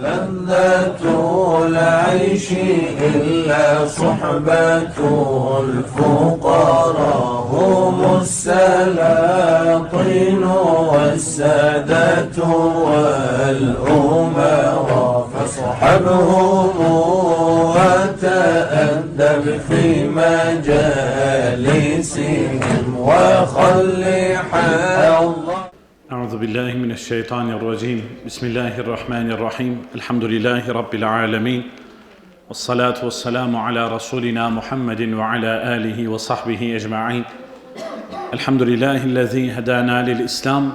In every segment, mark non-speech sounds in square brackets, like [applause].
لذة العيش إلا صحبة الفقراء هم السلاطين والسادة والأمراء فاصحبهم وتأدب في مجالسهم وخل حظك أعوذ بالله من الشيطان الرجيم. بسم الله الرحمن الرحيم. الحمد لله رب العالمين. والصلاة والسلام على رسولنا محمد وعلى آله وصحبه أجمعين. الحمد لله الذي هدانا للإسلام.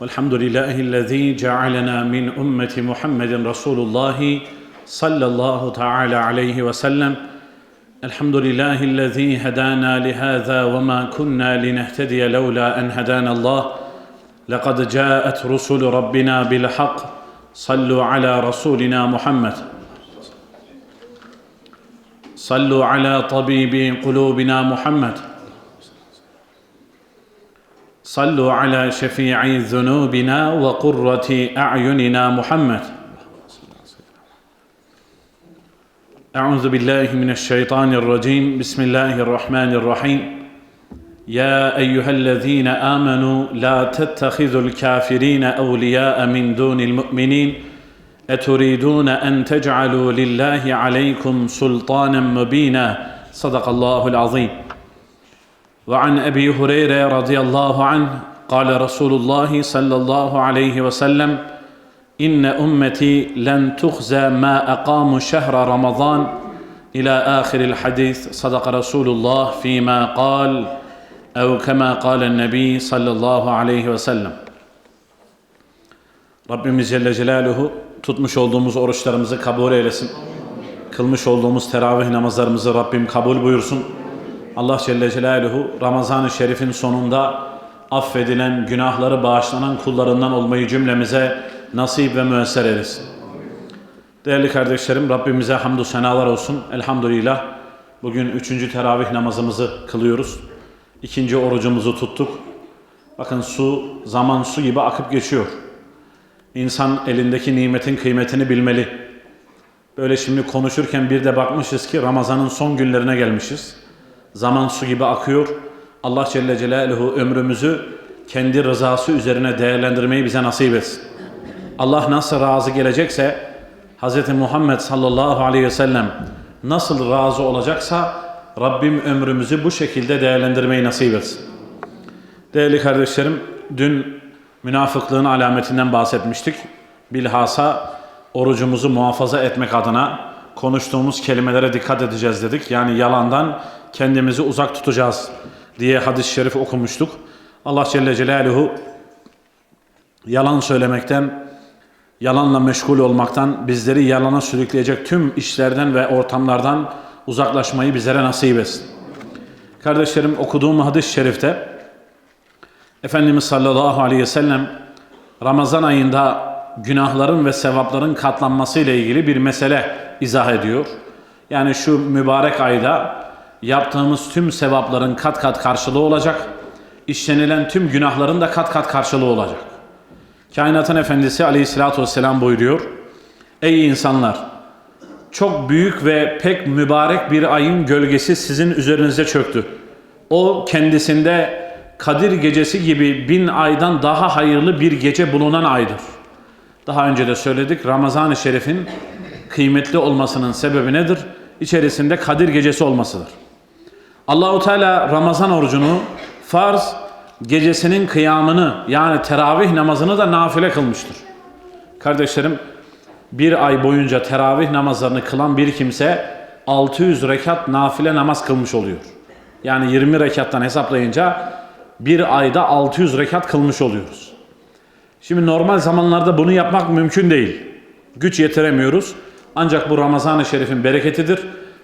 والحمد لله الذي جعلنا من أمة محمد رسول الله صلى الله تعالى عليه وسلم. الحمد لله الذي هدانا لهذا وما كنا لنهتدي لولا أن هدانا الله. لقد جاءت رسل ربنا بالحق. صلوا على رسولنا محمد. صلوا على طبيب قلوبنا محمد. صلوا على شفيع ذنوبنا وقرة أعيننا محمد. أعوذ بالله من الشيطان الرجيم. بسم الله الرحمن الرحيم. يا أيها الذين آمنوا لا تتخذوا الكافرين أولياء من دون المؤمنين أتريدون أن تجعلوا لله عليكم سلطانا مبينا؟ صدق الله العظيم. وعن أبي هريرة رضي الله عنه قال رسول الله صلى الله عليه وسلم إن أمتي لن تخزى ما أقاموا شهر رمضان إلى آخر الحديث. صدق رسول الله فيما قال أو كما قال النبي sallallahu aleyhi ve sellem. Rabbimiz Celle Celaluhu tutmuş olduğumuz oruçlarımızı kabul eylesin. Kılmış olduğumuz teravih namazlarımızı Rabbim kabul buyursun. Allah Celle Celaluhu Ramazan-ı Şerif'in sonunda affedilen, günahları bağışlanan kullarından olmayı cümlemize nasip ve müesser eylesin. Değerli kardeşlerim Rabbimize hamdü senalar olsun. Elhamdülillah bugün üçüncü teravih namazımızı kılıyoruz. İkinci orucumuzu tuttuk. Bakın su, zaman su gibi akıp geçiyor. İnsan elindeki nimetin kıymetini bilmeli. Böyle şimdi konuşurken bir de bakmışız ki Ramazan'ın son günlerine gelmişiz. Zaman su gibi akıyor. Allah Celle Celaluhu ömrümüzü kendi rızası üzerine değerlendirmeyi bize nasip etsin. Allah nasıl razı gelecekse Hz. Muhammed sallallahu aleyhi ve sellem nasıl razı olacaksa Rabbim ömrümüzü bu şekilde değerlendirmeyi nasip etsin. Değerli kardeşlerim, dün münafıklığın alametinden bahsetmiştik. Bilhassa orucumuzu muhafaza etmek adına konuştuğumuz kelimelere dikkat edeceğiz dedik. Yani yalandan kendimizi uzak tutacağız diye hadis-i şerif okumuştuk. Allah Celle Celaluhu yalan söylemekten, yalanla meşgul olmaktan, bizleri yalana sürükleyecek tüm işlerden ve ortamlardan uzaklaşmayı bizlere nasip etsin. Kardeşlerim okuduğum hadis-i şerifte Efendimiz sallallahu aleyhi ve sellem Ramazan ayında günahların ve sevapların katlanması ile ilgili bir mesele izah ediyor. Yani şu mübarek ayda yaptığımız tüm sevapların kat kat karşılığı olacak. İşlenilen tüm günahların da kat kat karşılığı olacak. Kainatın Efendisi aleyhissalatü vesselam buyuruyor. Ey insanlar! Çok büyük ve pek mübarek bir ayın gölgesi sizin üzerinize çöktü. O kendisinde Kadir gecesi gibi bin aydan daha hayırlı bir gece bulunan aydır. Daha önce de söyledik Ramazan-ı Şerif'in kıymetli olmasının sebebi nedir? İçerisinde Kadir gecesi olmasıdır. Allahu Teala Ramazan orucunu farz gecesinin kıyamını yani teravih namazını da nafile kılmıştır. Kardeşlerim bir ay boyunca teravih namazlarını kılan bir kimse 600 rekat nafile namaz kılmış oluyor. Yani 20 rekattan hesaplayınca bir ayda 600 rekat kılmış oluyoruz. Şimdi normal zamanlarda bunu yapmak mümkün değil. Güç yetiremiyoruz. Ancak bu Ramazan-ı Şerif'in bereketidir.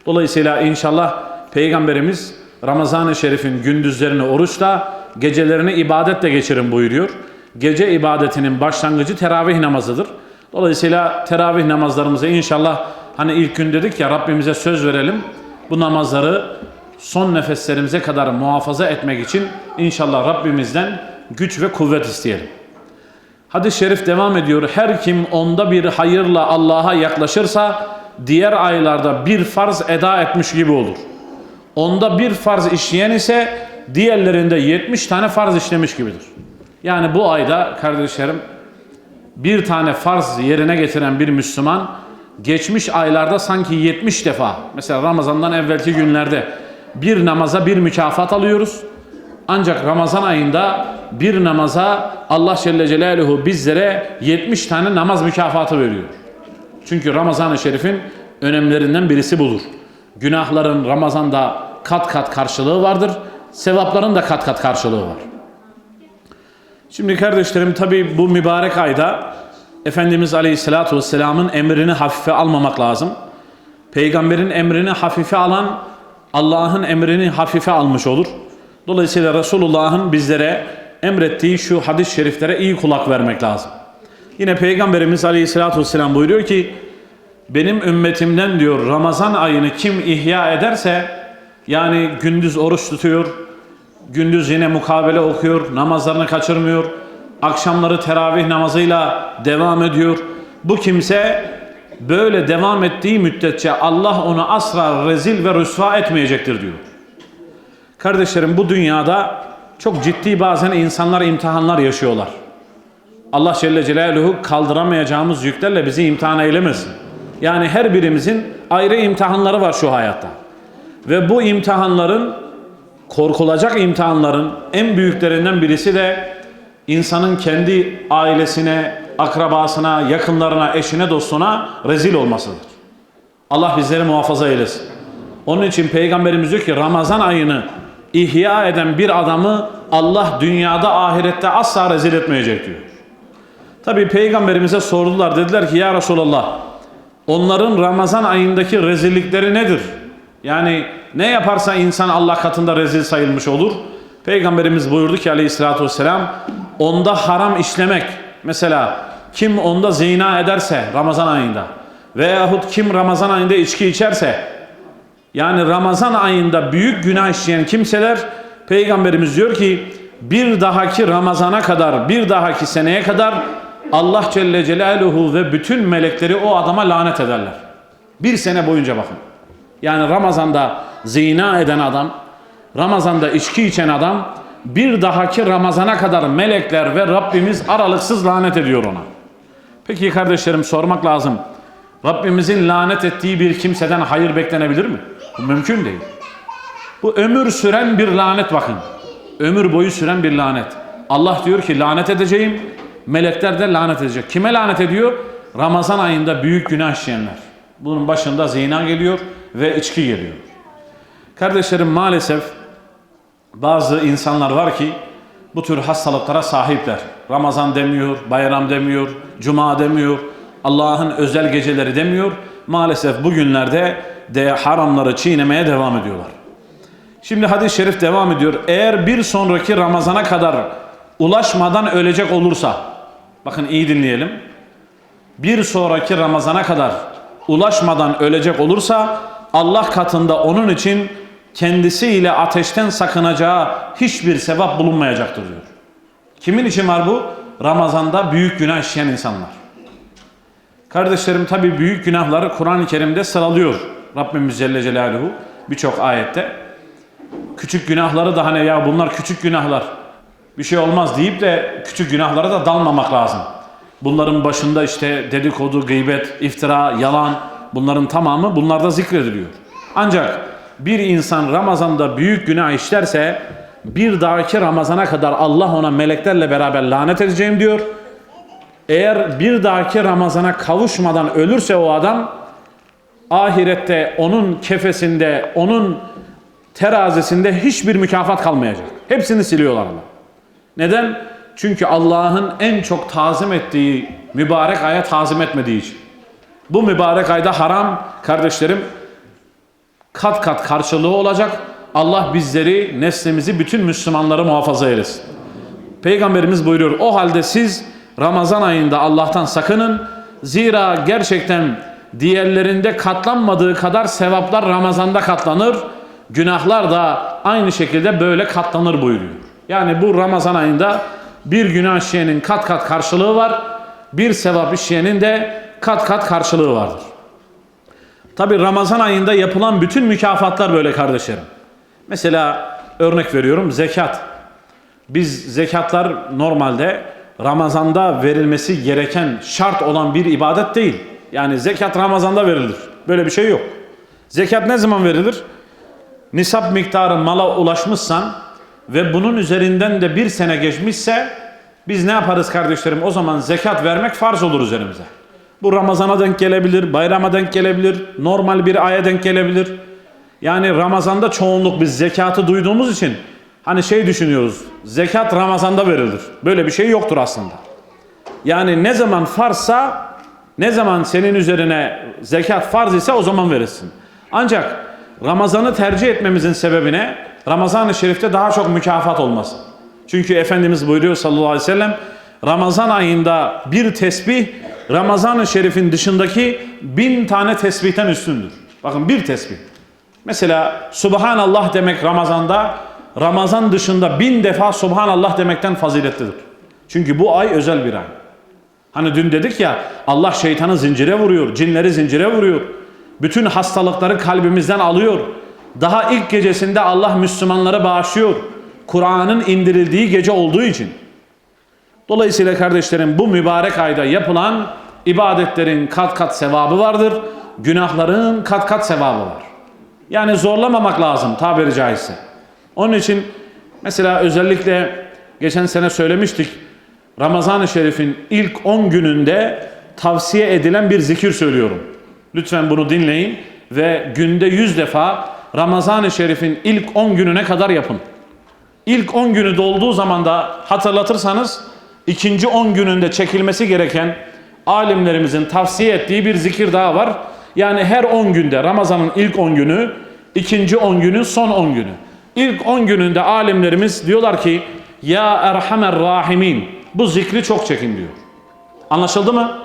Dolayısıyla inşallah Peygamberimiz Ramazan-ı Şerif'in gündüzlerini oruçla, gecelerini ibadetle geçirin buyuruyor. Gece ibadetinin başlangıcı teravih namazıdır. Dolayısıyla teravih namazlarımızı inşallah hani ilk gün dedik ya Rabbimize söz verelim. Bu namazları son nefeslerimize kadar muhafaza etmek için inşallah Rabbimizden güç ve kuvvet isteyelim. Hadis-i şerif devam ediyor. Her kim onda bir hayırla Allah'a yaklaşırsa diğer aylarda bir farz eda etmiş gibi olur. Onda bir farz işleyen ise diğerlerinde 70 tane farz işlemiş gibidir. Yani bu ayda kardeşlerim bir tane farz yerine getiren bir Müslüman geçmiş aylarda sanki 70 defa mesela Ramazan'dan evvelki günlerde bir namaza bir mükafat alıyoruz. Ancak Ramazan ayında bir namaza Allah Celle Celaluhu bizlere 70 tane namaz mükafatı veriyor. Çünkü Ramazan-ı Şerif'in önemlerinden birisi budur. Günahların Ramazan'da kat kat karşılığı vardır. Sevapların da kat kat karşılığı var. Şimdi kardeşlerim tabi bu mübarek ayda Efendimiz Aleyhisselatü Vesselam'ın emrini hafife almamak lazım. Peygamberin emrini hafife alan Allah'ın emrini hafife almış olur. Dolayısıyla Resulullah'ın bizlere emrettiği şu hadis-i şeriflere iyi kulak vermek lazım. Yine Peygamberimiz Aleyhisselatü Vesselam buyuruyor ki benim ümmetimden diyor Ramazan ayını kim ihya ederse yani gündüz oruç tutuyor, gündüz yine mukabele okuyor, namazlarını kaçırmıyor, akşamları teravih namazıyla devam ediyor. Bu kimse böyle devam ettiği müddetçe Allah onu asla rezil ve rüsva etmeyecektir diyor. Kardeşlerim bu dünyada çok ciddi bazen insanlar imtihanlar yaşıyorlar. Allah Celle Celaluhu kaldıramayacağımız yüklerle bizi imtihan eylemesin. Yani her birimizin ayrı imtihanları var şu hayatta. Ve bu imtihanların korkulacak imtihanların en büyüklerinden birisi de insanın kendi ailesine, akrabasına, yakınlarına, eşine, dostuna rezil olmasıdır. Allah bizleri muhafaza eylesin. Onun için Peygamberimiz diyor ki Ramazan ayını ihya eden bir adamı Allah dünyada ahirette asla rezil etmeyecek diyor. Tabi Peygamberimize sordular dediler ki ya Resulallah onların Ramazan ayındaki rezillikleri nedir? Yani ne yaparsa insan Allah katında rezil sayılmış olur. Peygamberimiz buyurdu ki aleyhissalatü vesselam onda haram işlemek mesela kim onda zina ederse Ramazan ayında veyahut kim Ramazan ayında içki içerse yani Ramazan ayında büyük günah işleyen kimseler Peygamberimiz diyor ki bir dahaki Ramazana kadar bir dahaki seneye kadar Allah Celle Celaluhu ve bütün melekleri o adama lanet ederler. Bir sene boyunca bakın. Yani Ramazan'da zina eden adam, Ramazan'da içki içen adam bir dahaki Ramazan'a kadar melekler ve Rabbimiz aralıksız lanet ediyor ona. Peki kardeşlerim sormak lazım. Rabbimizin lanet ettiği bir kimseden hayır beklenebilir mi? Bu mümkün değil. Bu ömür süren bir lanet bakın. Ömür boyu süren bir lanet. Allah diyor ki lanet edeceğim. Melekler de lanet edecek. Kime lanet ediyor? Ramazan ayında büyük günah işleyenler. Bunun başında zina geliyor ve içki geliyor. Kardeşlerim maalesef bazı insanlar var ki bu tür hastalıklara sahipler. Ramazan demiyor, bayram demiyor, cuma demiyor, Allah'ın özel geceleri demiyor. Maalesef bugünlerde de haramları çiğnemeye devam ediyorlar. Şimdi hadis-i şerif devam ediyor. Eğer bir sonraki Ramazana kadar ulaşmadan ölecek olursa, bakın iyi dinleyelim. Bir sonraki Ramazana kadar ulaşmadan ölecek olursa Allah katında onun için kendisiyle ateşten sakınacağı hiçbir sevap bulunmayacaktır diyor. Kimin için var bu? Ramazanda büyük günah işleyen insanlar. Kardeşlerim tabi büyük günahları Kur'an-ı Kerim'de sıralıyor. Rabbimiz Celle Celaluhu birçok ayette. Küçük günahları da hani ya bunlar küçük günahlar bir şey olmaz deyip de küçük günahlara da dalmamak lazım. Bunların başında işte dedikodu, gıybet, iftira, yalan bunların tamamı bunlarda zikrediliyor. Ancak bir insan Ramazan'da büyük günah işlerse bir dahaki Ramazan'a kadar Allah ona meleklerle beraber lanet edeceğim diyor. Eğer bir dahaki Ramazan'a kavuşmadan ölürse o adam ahirette onun kefesinde, onun terazisinde hiçbir mükafat kalmayacak. Hepsini siliyorlar Allah. Neden? Çünkü Allah'ın en çok tazim ettiği mübarek aya tazim etmediği için. Bu mübarek ayda haram kardeşlerim kat kat karşılığı olacak. Allah bizleri, neslimizi, bütün Müslümanları muhafaza eylesin. Peygamberimiz buyuruyor o halde siz Ramazan ayında Allah'tan sakının. Zira gerçekten diğerlerinde katlanmadığı kadar sevaplar Ramazan'da katlanır. Günahlar da aynı şekilde böyle katlanır buyuruyor. Yani bu Ramazan ayında bir günah işleyenin kat kat karşılığı var. Bir sevap işleyenin de kat kat karşılığı vardır. Tabi Ramazan ayında yapılan bütün mükafatlar böyle kardeşlerim. Mesela örnek veriyorum zekat. Biz zekatlar normalde Ramazan'da verilmesi gereken şart olan bir ibadet değil. Yani zekat Ramazan'da verilir. Böyle bir şey yok. Zekat ne zaman verilir? Nisap miktarı mala ulaşmışsan ve bunun üzerinden de bir sene geçmişse biz ne yaparız kardeşlerim? O zaman zekat vermek farz olur üzerimize. Bu Ramazan'a denk gelebilir, bayrama denk gelebilir, normal bir aya denk gelebilir. Yani Ramazan'da çoğunluk biz zekatı duyduğumuz için hani şey düşünüyoruz. Zekat Ramazan'da verilir. Böyle bir şey yoktur aslında. Yani ne zaman farsa, ne zaman senin üzerine zekat farz ise o zaman verirsin. Ancak Ramazan'ı tercih etmemizin sebebi ne? Ramazan-ı Şerif'te daha çok mükafat olması. Çünkü Efendimiz buyuruyor sallallahu aleyhi ve sellem Ramazan ayında bir tesbih Ramazan-ı Şerif'in dışındaki bin tane tesbihten üstündür. Bakın bir tesbih. Mesela Subhanallah demek Ramazan'da Ramazan dışında bin defa Subhanallah demekten faziletlidir. Çünkü bu ay özel bir ay. Hani dün dedik ya Allah şeytanı zincire vuruyor, cinleri zincire vuruyor. Bütün hastalıkları kalbimizden alıyor. Daha ilk gecesinde Allah Müslümanları bağışlıyor. Kur'an'ın indirildiği gece olduğu için. Dolayısıyla kardeşlerim bu mübarek ayda yapılan ibadetlerin kat kat sevabı vardır. Günahların kat kat sevabı var. Yani zorlamamak lazım tabiri caizse. Onun için mesela özellikle geçen sene söylemiştik. Ramazan-ı Şerif'in ilk 10 gününde tavsiye edilen bir zikir söylüyorum. Lütfen bunu dinleyin ve günde 100 defa Ramazan-ı Şerif'in ilk 10 gününe kadar yapın. İlk 10 günü dolduğu zaman da hatırlatırsanız ikinci 10 gününde çekilmesi gereken alimlerimizin tavsiye ettiği bir zikir daha var. Yani her 10 günde Ramazan'ın ilk 10 günü, ikinci 10 günü, son 10 günü. İlk 10 gününde alimlerimiz diyorlar ki Ya Erhamer Rahimin bu zikri çok çekin diyor. Anlaşıldı mı?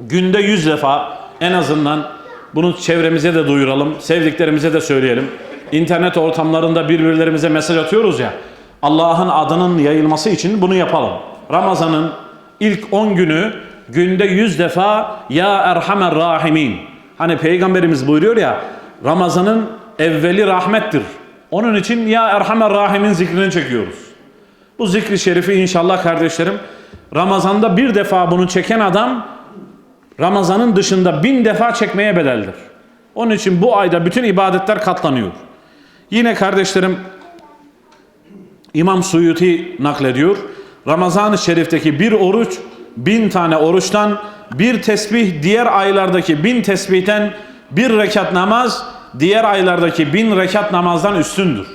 Günde 100 defa en azından bunu çevremize de duyuralım, sevdiklerimize de söyleyelim. İnternet ortamlarında birbirlerimize mesaj atıyoruz ya. Allah'ın adının yayılması için bunu yapalım. Ramazan'ın ilk 10 günü günde 100 defa Ya Erhamer Rahimin. Hani peygamberimiz buyuruyor ya Ramazan'ın evveli rahmettir. Onun için Ya Erhamer Rahimin zikrini çekiyoruz. Bu zikri şerifi inşallah kardeşlerim Ramazan'da bir defa bunu çeken adam Ramazan'ın dışında bin defa çekmeye bedeldir. Onun için bu ayda bütün ibadetler katlanıyor. Yine kardeşlerim İmam Suyuti naklediyor. Ramazan-ı Şerif'teki bir oruç bin tane oruçtan, bir tesbih diğer aylardaki bin tesbihten, bir rekat namaz diğer aylardaki bin rekat namazdan üstündür.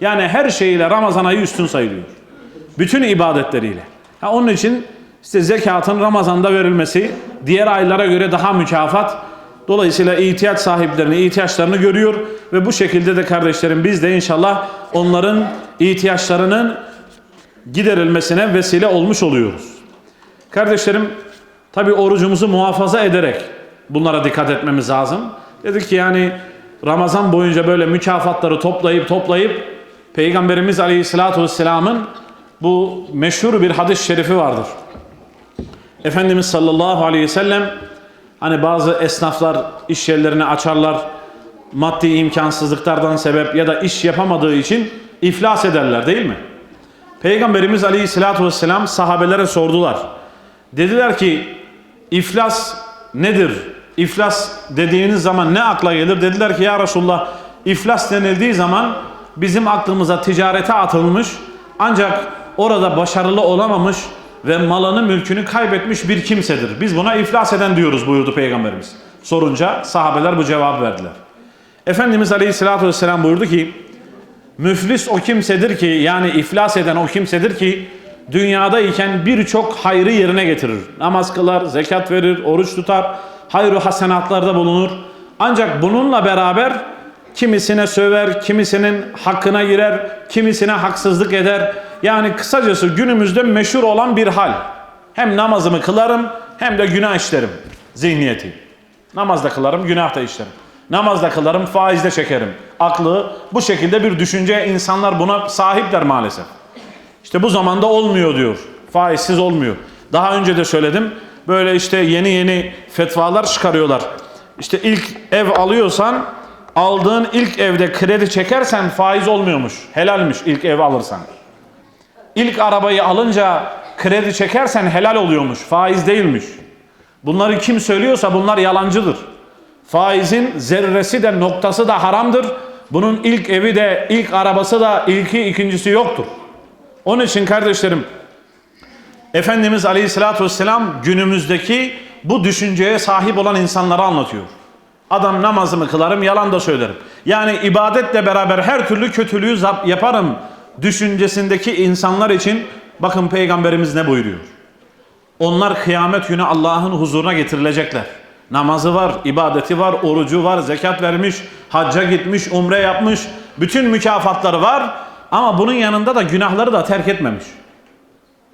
Yani her şeyiyle Ramazan ayı üstün sayılıyor. Bütün ibadetleriyle. Ha, onun için işte zekatın Ramazan'da verilmesi diğer aylara göre daha mükafat. Dolayısıyla ihtiyaç sahiplerini, ihtiyaçlarını görüyor ve bu şekilde de kardeşlerim biz de inşallah onların ihtiyaçlarının giderilmesine vesile olmuş oluyoruz. Kardeşlerim tabi orucumuzu muhafaza ederek bunlara dikkat etmemiz lazım. Dedik ki yani Ramazan boyunca böyle mükafatları toplayıp toplayıp Peygamberimiz Aleyhisselatü Vesselam'ın bu meşhur bir hadis-i şerifi vardır. Efendimiz sallallahu aleyhi ve sellem hani bazı esnaflar iş yerlerini açarlar maddi imkansızlıklardan sebep ya da iş yapamadığı için iflas ederler değil mi? Peygamberimiz aleyhissalatü vesselam sahabelere sordular. Dediler ki iflas nedir? İflas dediğiniz zaman ne akla gelir? Dediler ki ya Resulullah iflas denildiği zaman bizim aklımıza ticarete atılmış ancak orada başarılı olamamış ve malını mülkünü kaybetmiş bir kimsedir. Biz buna iflas eden diyoruz buyurdu Peygamberimiz. Sorunca sahabeler bu cevabı verdiler. Efendimiz Aleyhisselatü Vesselam buyurdu ki müflis o kimsedir ki yani iflas eden o kimsedir ki dünyada iken birçok hayrı yerine getirir. Namaz kılar, zekat verir, oruç tutar, hayru hasenatlarda bulunur. Ancak bununla beraber kimisine söver, kimisinin hakkına girer, kimisine haksızlık eder. Yani kısacası günümüzde meşhur olan bir hal. Hem namazımı kılarım hem de günah işlerim zihniyeti. Namaz da kılarım, günah da işlerim. Namaz da kılarım, faiz de çekerim. Aklı bu şekilde bir düşünce insanlar buna sahipler maalesef. İşte bu zamanda olmuyor diyor Faizsiz olmuyor. Daha önce de söyledim. Böyle işte yeni yeni fetvalar çıkarıyorlar. İşte ilk ev alıyorsan aldığın ilk evde kredi çekersen faiz olmuyormuş. Helalmiş ilk ev alırsan. İlk arabayı alınca kredi çekersen helal oluyormuş. Faiz değilmiş. Bunları kim söylüyorsa bunlar yalancıdır. Faizin zerresi de noktası da haramdır. Bunun ilk evi de ilk arabası da ilki ikincisi yoktur. Onun için kardeşlerim Efendimiz Aleyhisselatü Vesselam günümüzdeki bu düşünceye sahip olan insanları anlatıyor. Adam namazımı kılarım yalan da söylerim. Yani ibadetle beraber her türlü kötülüğü yaparım düşüncesindeki insanlar için bakın peygamberimiz ne buyuruyor. Onlar kıyamet günü Allah'ın huzuruna getirilecekler. Namazı var, ibadeti var, orucu var, zekat vermiş, hacca gitmiş, umre yapmış. Bütün mükafatları var ama bunun yanında da günahları da terk etmemiş.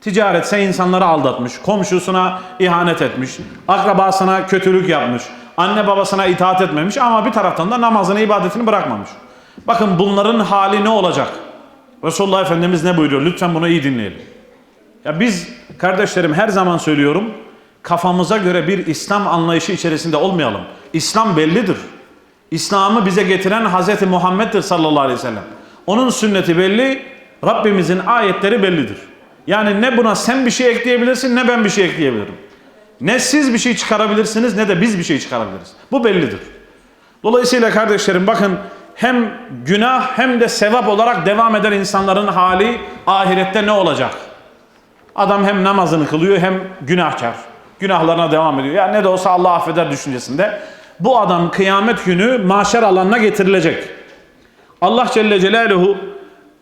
Ticaretse insanları aldatmış, komşusuna ihanet etmiş, akrabasına kötülük yapmış, anne babasına itaat etmemiş ama bir taraftan da namazını, ibadetini bırakmamış. Bakın bunların hali ne olacak? Resulullah Efendimiz ne buyuruyor? Lütfen bunu iyi dinleyelim. Ya biz kardeşlerim her zaman söylüyorum kafamıza göre bir İslam anlayışı içerisinde olmayalım. İslam bellidir. İslam'ı bize getiren Hz. Muhammed'dir sallallahu aleyhi ve sellem. Onun sünneti belli, Rabbimizin ayetleri bellidir. Yani ne buna sen bir şey ekleyebilirsin ne ben bir şey ekleyebilirim. Ne siz bir şey çıkarabilirsiniz ne de biz bir şey çıkarabiliriz. Bu bellidir. Dolayısıyla kardeşlerim bakın hem günah hem de sevap olarak devam eden insanların hali ahirette ne olacak? Adam hem namazını kılıyor hem günahkar. Günahlarına devam ediyor. Ya ne de olsa Allah affeder düşüncesinde. Bu adam kıyamet günü mahşer alanına getirilecek. Allah Celle Celaluhu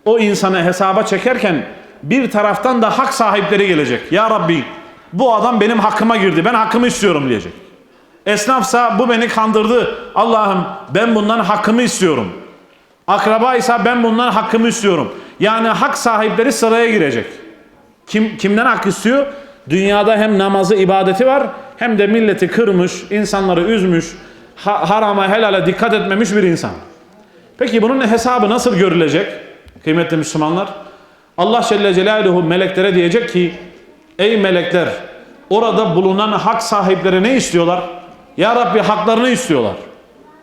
o insanı hesaba çekerken bir taraftan da hak sahipleri gelecek. Ya Rabbi bu adam benim hakkıma girdi. Ben hakkımı istiyorum diyecek. Esnafsa bu beni kandırdı. Allah'ım ben bundan hakkımı istiyorum. Akrabaysa ben bundan hakkımı istiyorum. Yani hak sahipleri sıraya girecek. Kim kimden hak istiyor? Dünyada hem namazı, ibadeti var hem de milleti kırmış, insanları üzmüş, ha- harama, helale dikkat etmemiş bir insan. Peki bunun hesabı nasıl görülecek? Kıymetli Müslümanlar. Allah Celle Celaluhu meleklere diyecek ki Ey melekler orada bulunan hak sahipleri ne istiyorlar? Ya Rabbi haklarını istiyorlar.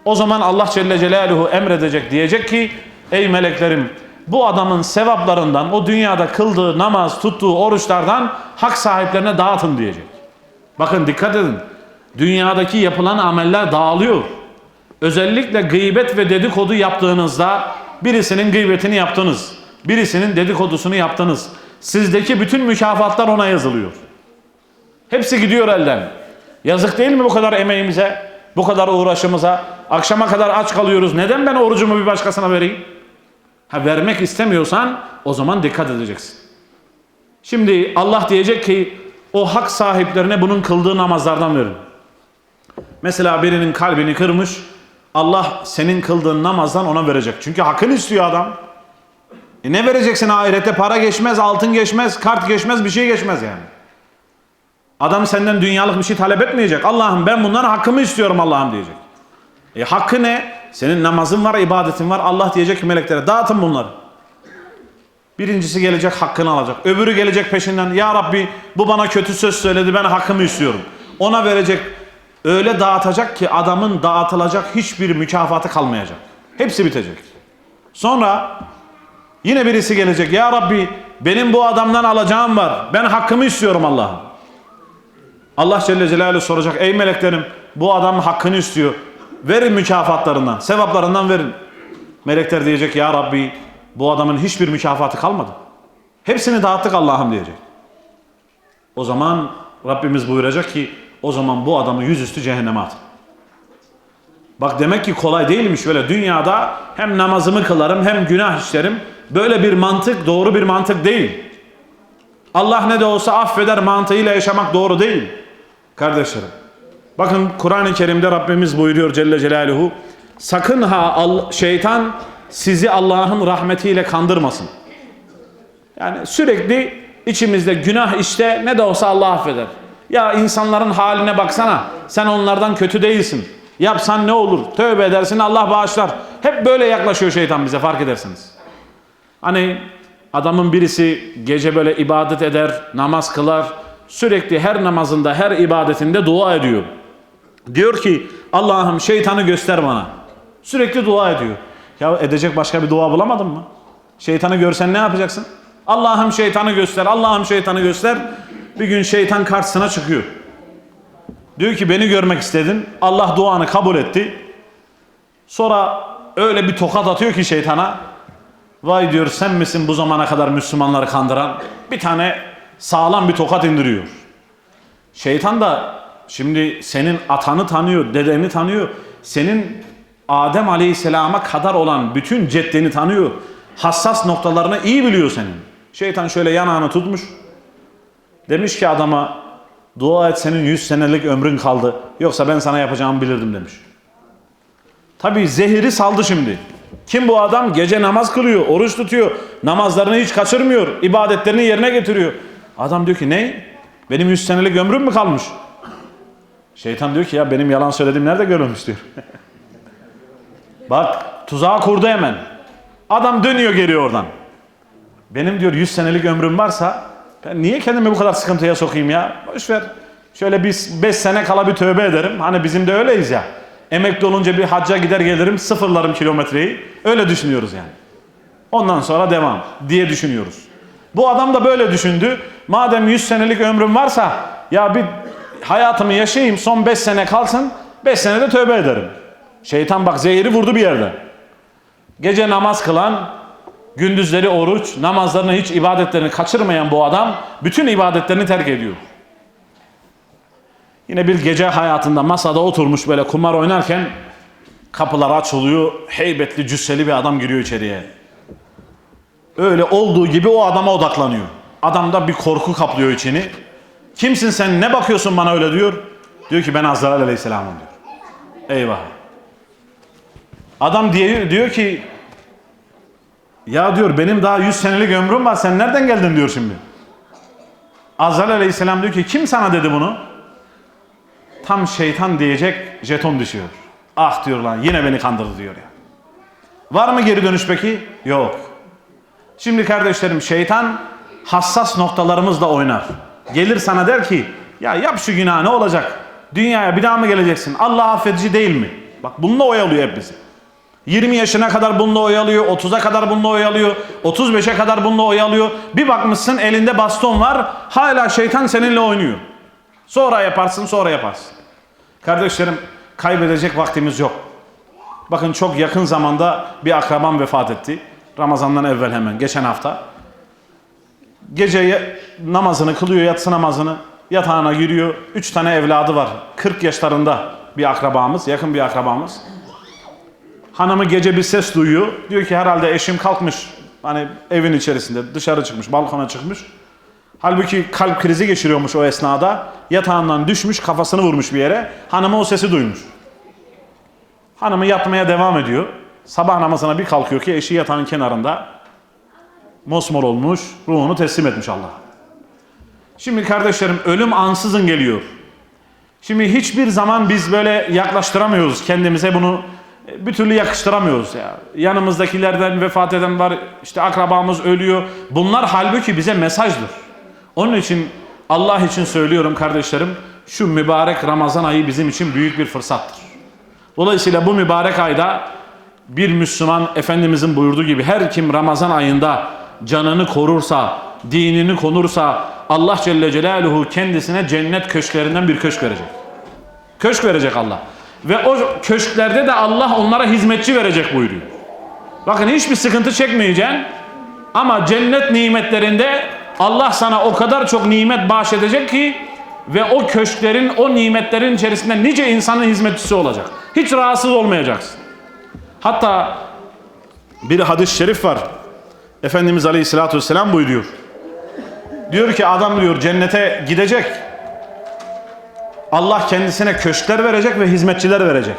O zaman Allah Celle Celaluhu emredecek diyecek ki Ey meleklerim bu adamın sevaplarından o dünyada kıldığı namaz tuttuğu oruçlardan hak sahiplerine dağıtın diyecek. Bakın dikkat edin. Dünyadaki yapılan ameller dağılıyor. Özellikle gıybet ve dedikodu yaptığınızda birisinin gıybetini yaptınız. Birisinin dedikodusunu yaptınız. Sizdeki bütün mükafatlar ona yazılıyor. Hepsi gidiyor elden. Yazık değil mi bu kadar emeğimize, bu kadar uğraşımıza? Akşama kadar aç kalıyoruz. Neden ben orucumu bir başkasına vereyim? Ha vermek istemiyorsan o zaman dikkat edeceksin. Şimdi Allah diyecek ki o hak sahiplerine bunun kıldığı namazlardan verin. Mesela birinin kalbini kırmış. Allah senin kıldığın namazdan ona verecek. Çünkü hakkını istiyor adam. E ne vereceksin ahirette? Para geçmez, altın geçmez, kart geçmez, bir şey geçmez yani. Adam senden dünyalık bir şey talep etmeyecek. Allah'ım ben bundan hakkımı istiyorum Allah'ım diyecek. E hakkı ne? Senin namazın var, ibadetin var. Allah diyecek ki meleklere dağıtın bunları. Birincisi gelecek hakkını alacak. Öbürü gelecek peşinden. Ya Rabbi bu bana kötü söz söyledi ben hakkımı istiyorum. Ona verecek. Öyle dağıtacak ki adamın dağıtılacak hiçbir mükafatı kalmayacak. Hepsi bitecek. Sonra yine birisi gelecek. Ya Rabbi benim bu adamdan alacağım var. Ben hakkımı istiyorum Allah'ım. Allah Celle Celaluhu soracak. Ey meleklerim bu adam hakkını istiyor. Verin mükafatlarından, sevaplarından verin. Melekler diyecek ya Rabbi bu adamın hiçbir mükafatı kalmadı. Hepsini dağıttık Allah'ım diyecek. O zaman Rabbimiz buyuracak ki o zaman bu adamı yüzüstü cehenneme atın. Bak demek ki kolay değilmiş böyle dünyada hem namazımı kılarım hem günah işlerim. Böyle bir mantık doğru bir mantık değil. Allah ne de olsa affeder mantığıyla yaşamak doğru değil. Kardeşlerim. Bakın Kur'an-ı Kerim'de Rabbimiz buyuruyor Celle Celaluhu. Sakın ha şeytan sizi Allah'ın rahmetiyle kandırmasın. Yani sürekli içimizde günah işte ne de olsa Allah affeder. Ya insanların haline baksana. Sen onlardan kötü değilsin. Yapsan ne olur? Tövbe edersin Allah bağışlar. Hep böyle yaklaşıyor şeytan bize fark edersiniz. Hani Adamın birisi gece böyle ibadet eder, namaz kılar. Sürekli her namazında, her ibadetinde dua ediyor. Diyor ki Allah'ım şeytanı göster bana. Sürekli dua ediyor. Ya edecek başka bir dua bulamadın mı? Şeytanı görsen ne yapacaksın? Allah'ım şeytanı göster, Allah'ım şeytanı göster. Bir gün şeytan karşısına çıkıyor. Diyor ki beni görmek istedin. Allah duanı kabul etti. Sonra öyle bir tokat atıyor ki şeytana. Vay diyor sen misin bu zamana kadar Müslümanları kandıran? Bir tane sağlam bir tokat indiriyor. Şeytan da şimdi senin atanı tanıyor, dedeni tanıyor. Senin Adem Aleyhisselam'a kadar olan bütün ceddeni tanıyor. Hassas noktalarını iyi biliyor senin. Şeytan şöyle yanağını tutmuş. Demiş ki adama dua et senin 100 senelik ömrün kaldı. Yoksa ben sana yapacağımı bilirdim demiş. Tabii zehiri saldı şimdi. Kim bu adam? Gece namaz kılıyor, oruç tutuyor, namazlarını hiç kaçırmıyor, ibadetlerini yerine getiriyor. Adam diyor ki ne? Benim 100 senelik ömrüm mü kalmış? Şeytan diyor ki ya benim yalan söylediğim nerede görülmüş diyor. [laughs] Bak tuzağa kurdu hemen. Adam dönüyor geri oradan. Benim diyor 100 senelik ömrüm varsa ben niye kendimi bu kadar sıkıntıya sokayım ya? Boş ver. Şöyle bir 5 sene kala bir tövbe ederim. Hani bizim de öyleyiz ya. Emekli olunca bir hacca gider gelirim sıfırlarım kilometreyi. Öyle düşünüyoruz yani. Ondan sonra devam diye düşünüyoruz. Bu adam da böyle düşündü. Madem 100 senelik ömrüm varsa ya bir hayatımı yaşayayım son 5 sene kalsın 5 senede tövbe ederim. Şeytan bak zehiri vurdu bir yerde. Gece namaz kılan, gündüzleri oruç, namazlarını hiç ibadetlerini kaçırmayan bu adam bütün ibadetlerini terk ediyor. Yine bir gece hayatında masada oturmuş böyle kumar oynarken kapılar açılıyor. Heybetli cüsseli bir adam giriyor içeriye. Öyle olduğu gibi o adama odaklanıyor. Adamda bir korku kaplıyor içini. Kimsin sen ne bakıyorsun bana öyle diyor. Diyor ki ben Azrail Aleyhisselam'ım diyor. Eyvah. Adam diye, diyor ki ya diyor benim daha 100 senelik ömrüm var sen nereden geldin diyor şimdi. Azrail Aleyhisselam diyor ki kim sana dedi bunu? Tam şeytan diyecek jeton düşüyor. Ah diyor lan yine beni kandırdı diyor ya. Var mı geri dönüş peki? Yok. Şimdi kardeşlerim şeytan hassas noktalarımızla oynar. Gelir sana der ki ya yap şu günah ne olacak? Dünyaya bir daha mı geleceksin? Allah affedici değil mi? Bak bununla oyalıyor hep bizi. 20 yaşına kadar bununla oyalıyor, 30'a kadar bununla oyalıyor, 35'e kadar bununla oyalıyor. Bir bakmışsın elinde baston var, hala şeytan seninle oynuyor. Sonra yaparsın, sonra yaparsın. Kardeşlerim, kaybedecek vaktimiz yok. Bakın çok yakın zamanda bir akrabam vefat etti. Ramazandan evvel hemen, geçen hafta. Gece namazını kılıyor, yatsı namazını. Yatağına giriyor. Üç tane evladı var. 40 yaşlarında bir akrabamız, yakın bir akrabamız. Hanımı gece bir ses duyuyor. Diyor ki herhalde eşim kalkmış. Hani evin içerisinde dışarı çıkmış, balkona çıkmış. Halbuki kalp krizi geçiriyormuş o esnada. Yatağından düşmüş, kafasını vurmuş bir yere. Hanımı o sesi duymuş. Hanımı yatmaya devam ediyor. Sabah namazına bir kalkıyor ki eşi yatağın kenarında. Mosmor olmuş, ruhunu teslim etmiş Allah'a. Şimdi kardeşlerim ölüm ansızın geliyor. Şimdi hiçbir zaman biz böyle yaklaştıramıyoruz kendimize bunu bir türlü yakıştıramıyoruz ya. Yanımızdakilerden vefat eden var, işte akrabamız ölüyor. Bunlar halbuki bize mesajdır. Onun için Allah için söylüyorum kardeşlerim, şu mübarek Ramazan ayı bizim için büyük bir fırsattır. Dolayısıyla bu mübarek ayda bir Müslüman Efendimizin buyurduğu gibi her kim Ramazan ayında canını korursa, dinini konursa Allah Celle Celaluhu kendisine cennet köşklerinden bir köşk verecek. Köşk verecek Allah. Ve o köşklerde de Allah onlara hizmetçi verecek buyuruyor. Bakın hiçbir sıkıntı çekmeyeceksin ama cennet nimetlerinde Allah sana o kadar çok nimet bahşedecek ki ve o köşklerin, o nimetlerin içerisinde nice insanın hizmetçisi olacak. Hiç rahatsız olmayacaksın. Hatta bir hadis-i şerif var. Efendimiz Aleyhisselatü Vesselam buyuruyor. Diyor ki adam diyor cennete gidecek. Allah kendisine köşkler verecek ve hizmetçiler verecek.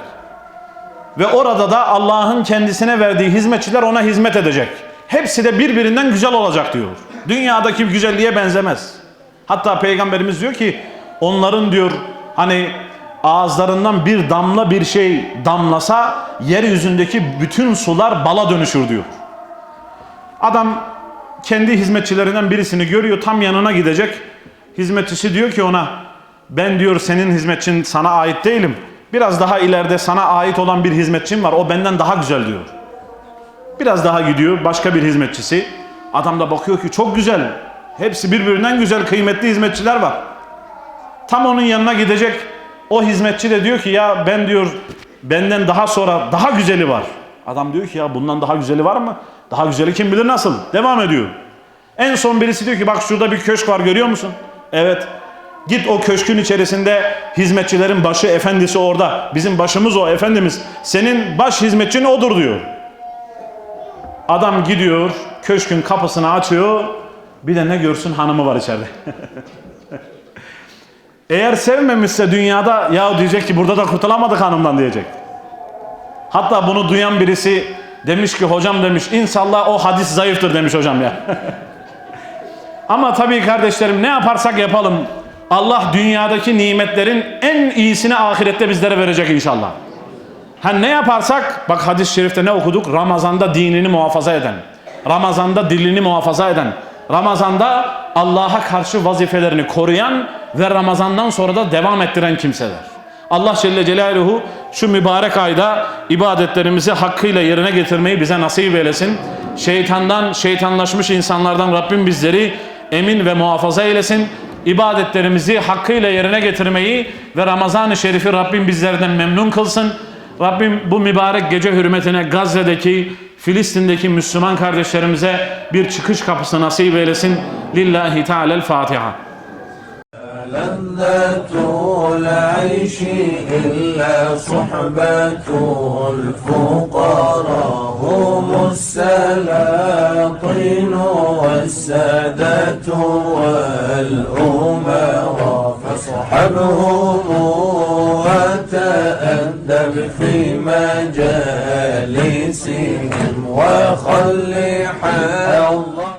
Ve orada da Allah'ın kendisine verdiği hizmetçiler ona hizmet edecek. Hepsi de birbirinden güzel olacak diyor. Dünyadaki güzelliğe benzemez. Hatta peygamberimiz diyor ki onların diyor hani ağızlarından bir damla bir şey damlasa yeryüzündeki bütün sular bala dönüşür diyor. Adam kendi hizmetçilerinden birisini görüyor tam yanına gidecek. Hizmetçisi diyor ki ona ben diyor senin hizmetçin sana ait değilim. Biraz daha ileride sana ait olan bir hizmetçim var o benden daha güzel diyor. Biraz daha gidiyor başka bir hizmetçisi. Adam da bakıyor ki çok güzel. Hepsi birbirinden güzel kıymetli hizmetçiler var. Tam onun yanına gidecek. O hizmetçi de diyor ki ya ben diyor benden daha sonra daha güzeli var. Adam diyor ki ya bundan daha güzeli var mı? Daha güzeli kim bilir nasıl? Devam ediyor. En son birisi diyor ki bak şurada bir köşk var görüyor musun? Evet. Git o köşkün içerisinde hizmetçilerin başı efendisi orada. Bizim başımız o efendimiz. Senin baş hizmetçin odur diyor. Adam gidiyor köşkün kapısını açıyor. Bir de ne görsün hanımı var içeride. [laughs] Eğer sevmemişse dünyada ya diyecek ki burada da kurtulamadık hanımdan diyecek. Hatta bunu duyan birisi demiş ki hocam demiş inşallah o hadis zayıftır demiş hocam ya. [laughs] Ama tabii kardeşlerim ne yaparsak yapalım Allah dünyadaki nimetlerin en iyisini ahirette bizlere verecek inşallah. Ha ne yaparsak bak hadis-i şerifte ne okuduk? Ramazanda dinini muhafaza eden, Ramazanda dilini muhafaza eden, Ramazanda Allah'a karşı vazifelerini koruyan ve Ramazandan sonra da devam ettiren kimseler. Allah Celle Celaluhu şu mübarek ayda ibadetlerimizi hakkıyla yerine getirmeyi bize nasip eylesin. Şeytandan, şeytanlaşmış insanlardan Rabbim bizleri emin ve muhafaza eylesin. İbadetlerimizi hakkıyla yerine getirmeyi ve Ramazan-ı Şerif'i Rabbim bizlerden memnun kılsın. Rabbim bu mübarek gece hürmetine Gazze'deki, Filistin'deki Müslüman kardeşlerimize bir çıkış kapısı nasip eylesin. Lillahi Teala'l-Fatiha. لذة العيش إلا صحبة الفقراء هم السلاطين والسادة والأمراء فاصحبهم وتأدب في مجالسهم وخل الله